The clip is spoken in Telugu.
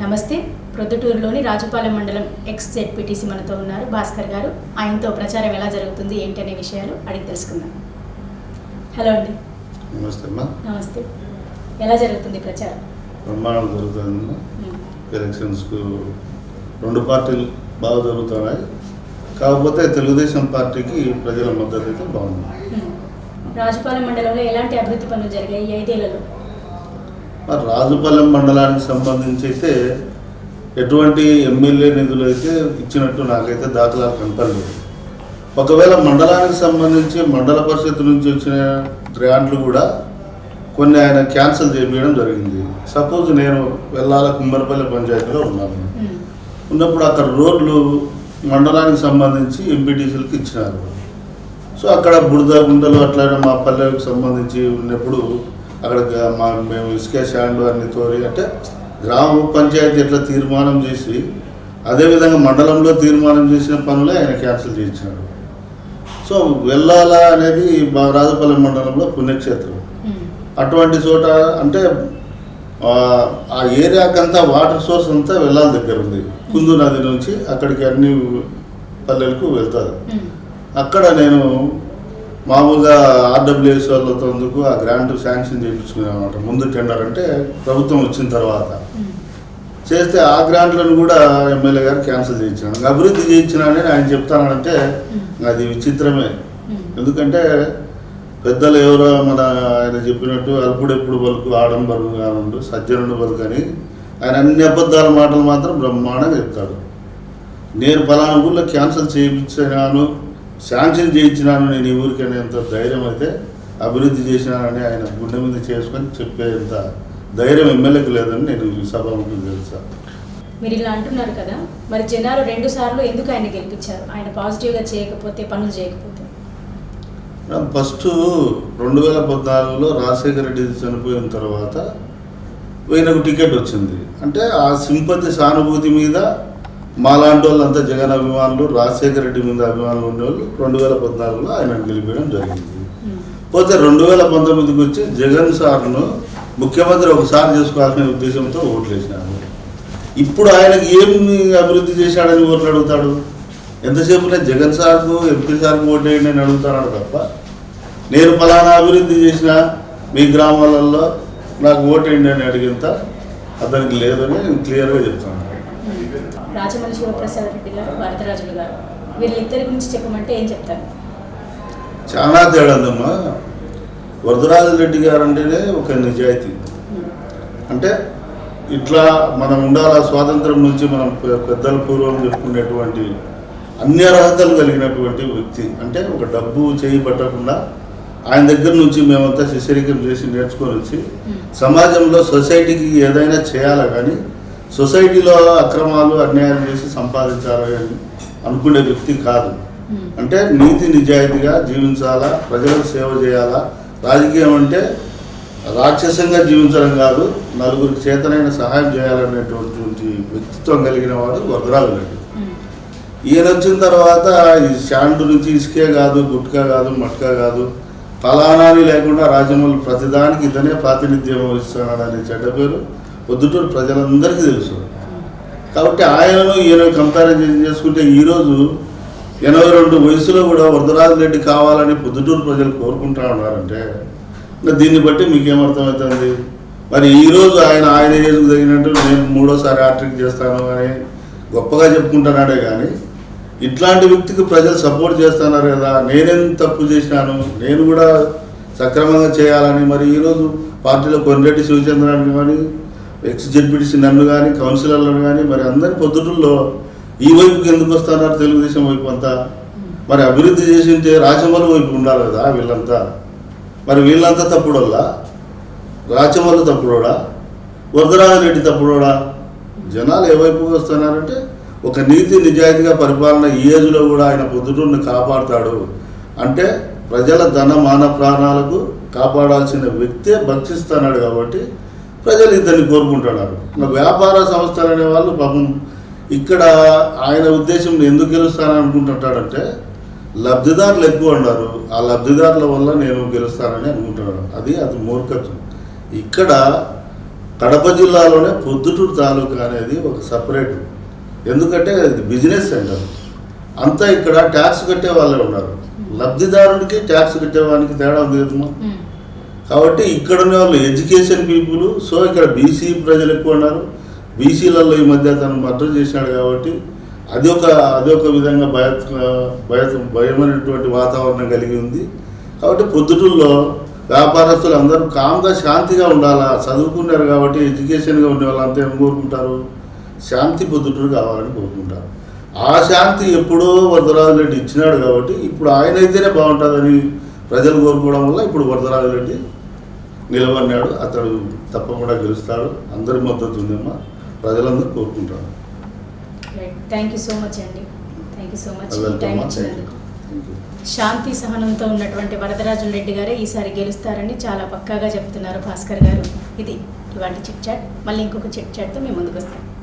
నమస్తే. ప్రొద్దుటూరులోని రాజుపాలెం మండలం ఎక్స్ జెడ్పీటీసీ మనతో ఉన్నారు భాస్కర్ గారు. ఆయనతో ప్రచారం ఎలా జరుగుతుంది ఏంటి అనే విషయాలు అడిగి తెలుసుకుందాం. హలో అండి. నమస్తే అమ్మా. నమస్తే. ఎలా జరుగుతుంది ప్రచారం? బ్రహ్మాండం జరుగుతుందమ్మా ఉమ్, ఎలక్షన్స్కు రెండు పార్టీలు బాగా జరుగుతున్నాయి. కాకపోతే తెలుగుదేశం పార్టీకి ప్రజల మద్దతు అయితే బాగుంది. రాజుపాలెం మండలంలో ఎలాంటి అభివృద్ధి పనులు జరిగాయి? ఐదేళ్ళలో మరి రాజుపాలెం మండలానికి సంబంధించి అయితే ఎటువంటి ఎమ్మెల్యే నిధులు అయితే ఇచ్చినట్టు నాకైతే దాఖలాలు కనపడలేదు. ఒకవేళ మండలానికి సంబంధించి మండల పరిషత్ నుంచి వచ్చిన గ్రాంట్లు కూడా కొన్ని ఆయన క్యాన్సిల్ చేయించడం జరిగింది. సపోజ్ నేను వెళ్ళాల కుమ్మరపల్లి పంచాయతీలో ఉన్నాను. ఉన్నప్పుడు అక్కడ రోడ్లు మండలానికి సంబంధించి ఎంపీటీసీలకు ఇచ్చినారు. సో అక్కడ బురద గుంటలు అట్లా మా పల్లెలకు సంబంధించి ఉన్నప్పుడు అక్కడ మా మేము ఇసుక శాండ్ అన్ని తోరి అంటే గ్రామ పంచాయతీ ఎట్లా తీర్మానం చేసి అదేవిధంగా మండలంలో తీర్మానం చేసిన పనులే ఆయన క్యాన్సిల్ చేయించినాడు. సో వెళ్ళాలా అనేది మా రాజపల్లి మండలంలో పుణ్యక్షేత్రం. ఉమ్, అటువంటి చోట అంటే ఆ, ఏరియాకంతా వాటర్ సోర్స్ అంతా వెళ్ళాలి దగ్గర ఉంది. కుందు నది నుంచి అక్కడికి అన్ని పల్లెలకు వెళ్తుంది ఉమ్, అక్కడ నేను మామూలుగా ఆర్డబ్ల్యూఎస్ వాళ్ళతో అందుకు ఆ గ్రాంట్ శాంక్షన్ చేయించుకున్నాను అనమాట ముందు టెండర్ అంటే ప్రభుత్వం వచ్చిన తర్వాత. చేస్తే ఆ గ్రాంట్లను కూడా ఎమ్మెల్యే గారు క్యాన్సిల్ చేయించాను అభివృద్ధి చేయించినానని ఆయన చెప్తానంటే అది విచిత్రమే. ఎందుకంటే పెద్దలు ఎవరో మన ఆయన చెప్పినట్టు అల్పుడెప్పుడు పలుకు ఆడంబరుగా ఉండు సజ్జనుడు పలుకు అని ఆయన అన్ని అబద్ధాల మాటలు మాత్రం బ్రహ్మాండంగా చెప్తాడు. నేను ఫలానా ఊళ్ళో క్యాన్సిల్ చేయించినాను శాంక్షన్ చేయించినాను నేను ఈ ఊరికి అనేంత ధైర్యం అయితే అభివృద్ధి చేసినానని ఆయన గుండె మీద చేసుకొని చెప్పేంత ధైర్యం ఎమ్మెల్యేకి లేదని నేను ఈ సభకు తెలుసా. మీరు ఇలా అంటున్నారు కదా మరి జనాలు రెండు సార్లు ఎందుకు ఆయన గెలిపించారు? ఆయన పాజిటివ్గా చేయకపోతే పనులు చేయకపోతే? ఫస్ట్ రెండు వేల పద్నాలుగులో రాజశేఖర రెడ్డి చనిపోయిన తర్వాత ఈయనకు టికెట్ వచ్చింది. అంటే ఆ సింపతి సానుభూతి మీద మాలాంటి వాళ్ళంతా జగన్ అభిమానులు రాజశేఖర రెడ్డి మీద అభిమానులు ఉండేవాళ్ళు. రెండు వేల పద్నాలుగులో ఆయన గెలిపేయడం జరిగింది. పోతే రెండు వేల పంతొమ్మిదికి వచ్చి జగన్ సార్ను ముఖ్యమంత్రి ఒకసారి చేసుకోవాలనే ఉద్దేశంతో ఓట్లు ఇప్పుడు ఆయనకి ఏమి అభివృద్ధి చేశాడని ఓట్లు అడుగుతాడు? ఎంతసేపు జగన్ సార్కు ఎంపీ సార్కు ఓటు వేయండి అని అడుగుతాడు తప్ప నేను ఫలానా అభివృద్ధి చేసిన మీ గ్రామాలలో నాకు ఓటు వేయండి అని అడిగేంత అతనికి లేదని నేను క్లియర్గా చెప్తాను. రాజమల్లి శివప్రసాద్ రెడ్డి గారు వరదరాజులు గారు. వీళ్ళిద్దరి గురించి చెప్పమంటే ఏం చెప్తారు? చాలా తేడా ఉందమ్మా వరదరాజు రెడ్డి గారు అంటేనే ఒక నిజాయితీ. ఉమ్, అంటే ఇట్లా మనం ఉండాల? స్వాతంత్రం నుంచి మనం పెద్దల పూర్వం చెప్పుకునేటువంటి అన్ని అర్హతలు కలిగినటువంటి వ్యక్తి. అంటే ఒక డబ్బు చేయి పట్టకుండా ఆయన దగ్గర నుంచి మేమంతా శిశరికం చేసి నేర్చుకొని వచ్చి ఉమ్, సమాజంలో సొసైటీకి ఏదైనా చేయాలా కానీ సొసైటీలో అక్రమాలు అన్యాయాలు చేసి సంపాదించాలి అని అనుకునే వ్యక్తి కాదు. ఉమ్, అంటే నీతి నిజాయితీగా జీవించాలా? ప్రజలకు సేవ చేయాలా? రాజకీయం అంటే రాక్షసంగా జీవించడం కాదు నలుగురికి చేతనైన సహాయం చేయాలనేటువంటి వ్యక్తిత్వం కలిగిన వాడు వరదరాజు రెడ్డి ఉమ్, ఈయన వచ్చిన తర్వాత ఈ శాండ్ నుంచి ఇసుకే కాదు గుట్కా కాదు మట్కా కాదు ఫలానాని లేకుండా రాజమౌళి ప్రతిదానికి ఇతనే ప్రాతినిధ్యం వహిస్తున్నాడనే చెడ్డ పేరు. పొద్దుటూరు ప్రజలందరికీ తెలుసు. కాబట్టి ఆయనను ఈయన కంపారిజన్ చేసుకుంటే ఈరోజు ఎనభై రెండు వయసులో కూడా వరదరాజు రెడ్డి కావాలని పొద్దుటూరు ప్రజలు కోరుకుంటా ఉన్నారంటే ఇంకా దీన్ని బట్టి మీకేమర్థమవుతుంది? మరి ఈరోజు ఆయన ఆయన ఏజ్కు తగినట్టు నేను మూడోసారి హ్యాట్రిక్ చేస్తాను అని గొప్పగా చెప్పుకుంటున్నాడే కానీ ఇట్లాంటి వ్యక్తికి ప్రజలు సపోర్ట్ చేస్తున్నారు కదా నేనేం తప్పు చేసినాను నేను కూడా సక్రమంగా చేయాలని మరి ఈరోజు పార్టీలో కొన్రెడ్డి శివచంద్రాన్ని కానీ ఎక్స్ జెడ్పీటీసీ నన్ను కానీ కౌన్సిలర్లను కానీ మరి అందరి పొద్దుటల్లో ఈ వైపుకి ఎందుకు వస్తున్నారు తెలుగుదేశం వైపు అంతా? మరి అభివృద్ధి చేసి ఉంటే రాజమౌళి వైపు ఉండాలి కదా వీళ్ళంతా. మరి వీళ్ళంతా తప్పుడోళ్ళ? రాచమల్లు తప్పుడోడా? వరదరాజరెడ్డి తప్పుడోడా? జనాలు ఏ వైపుకి వస్తున్నారంటే ఒక నీతి నిజాయితీగా పరిపాలన ఈ ఏజ్లో కూడా ఆయన పొద్దుటూరుని కాపాడుతాడు. అంటే ప్రజల ధన మాన ప్రాణాలకు కాపాడాల్సిన వ్యక్తే భక్షిస్తున్నాడు కాబట్టి ప్రజలు ఇద్దరిని కోరుకుంటున్నారు. వ్యాపార సంస్థలు అనే వాళ్ళు పాపం ఇక్కడ ఆయన ఉద్దేశం ఎందుకు గెలుస్తానని అనుకుంటుంటాడంటే లబ్ధిదారులు ఎక్కువ ఉన్నారు. ఆ లబ్ధిదారుల వల్ల నేను గెలుస్తానని అనుకుంటున్నాను. అది అది మూర్ఖత్వం. ఇక్కడ కడప జిల్లాలోనే పొద్దుటూరు తాలూకా అనేది ఒక సపరేట్. ఎందుకంటే ఇది బిజినెస్ సెంటర్. అంతా ఇక్కడ ట్యాక్స్ కట్టే వాళ్ళే ఉన్నారు. లబ్ధిదారుడికి ట్యాక్స్ కట్టేవానికి తేడా ఉంది కదమ్మా. కాబట్టి ఇక్కడ ఉన్న వాళ్ళు ఎడ్యుకేషన్ పీపుల్ సో ఇక్కడ బీసీ ప్రజలు ఎక్కువ ఉన్నారు బీసీలలో ఈ మధ్య తను మద్దతు చేసినాడు కాబట్టి అది ఒక అది ఒక విధంగా భయ భయ భయమైనటువంటి వాతావరణం కలిగి ఉంది. కాబట్టి పొద్దుటూరులో వ్యాపారస్తులు అందరూ కామ్గా శాంతిగా ఉండాలా? చదువుకున్నారు కాబట్టి ఎడ్యుకేషన్గా ఉండే వాళ్ళంతా ఏం కోరుకుంటారు? శాంతి పొద్దుటూరు కావాలని కోరుకుంటారు. ఆ శాంతి ఎప్పుడో వరదరాజు రెడ్డి ఇచ్చినాడు కాబట్టి ఇప్పుడు ఆయన అయితేనే బాగుంటుందని ప్రజలు కోరుకోవడం వల్ల ఇప్పుడు వరదరాజు రెడ్డి నిలబడినాడు. అతడు తప్పకుండా గెలుస్తాడు. అందరి మద్దతు ఉందమ్మా. ప్రజలందరూ కోరుకుంటారు. థ్యాంక్ యూ సో మచ్ అండి. Thank you so much time. ఇచ్చినందుకు. శాంతి సహనంతో ఉన్నటువంటి వరదరాజుల రెడ్డి గారే ఈసారి గెలుస్తారని చాలా పక్కాగా చెప్తున్నారు భాస్కర్ గారు. ఇది ఇవాళ చిట్ చాట్ మళ్ళీ ఇంకొక చిట్ చాట్తో మేము ముందుకు వస్తాం.